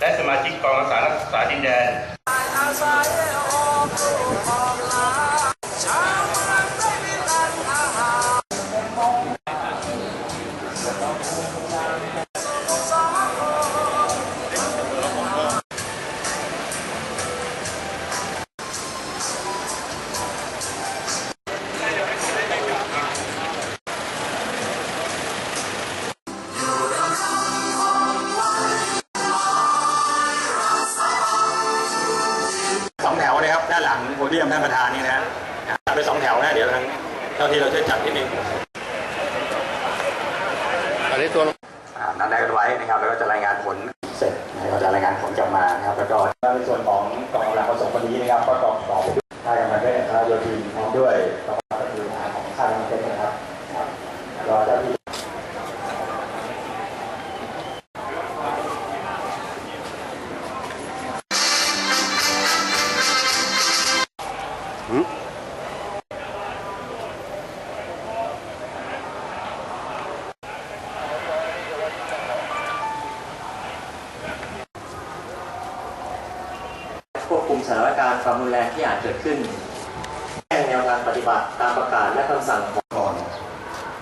และสมาชิกกองรักษารักษาดินแดน ด้านหลังโพเดียมท่านประธานนี่นะฮะจัดไปสองแถวนะเดี๋ยวทางเจ้าที่เราช่วยจัดนิดนึงอันนี้ตัวอ่านัดแรกกันไว้นะครับแล้วก็จะรายงานผลเสร็จนะครับก็จะรายงานผลกลับมานะครับแล้วก็ในส่วนของกองกำลังผสมวันนี้นะครับก็ประกอบต่อไปด้วยค่ายกำลังเพชรนะครับโยธินพร้อมด้วย สถานการณ์ความรุนแรงที่อาจเกิดขึ้นแจ้งแนวทางปฏิบัติตามประกาศและคำสั่งของก่อน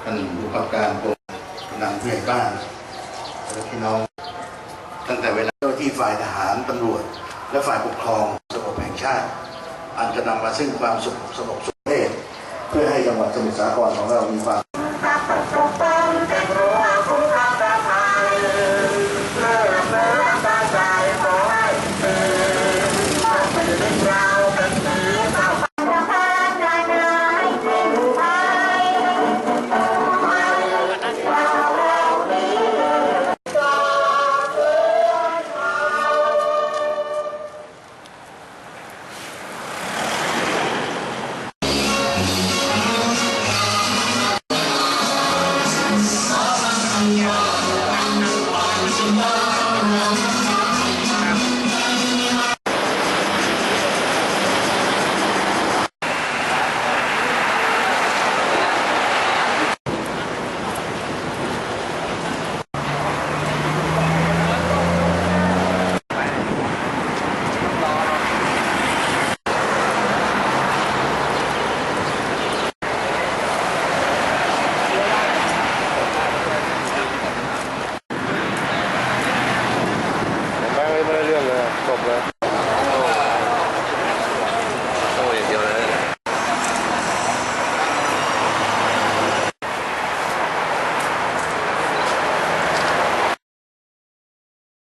ท่านผู้กำกับการกรมกำลังผู้ใหญ่บ้านและพี่น้อง ตั้งแต่เวลาเจ้าที่ฝ่ายทหารตำรวจ และฝ่ายปกครองสงบแห่งชาติ อันจะนำมาซึ่งความสุขสงบสุขเทศเพื่อให้จังหวัดสมุทรสาครของเรามีความ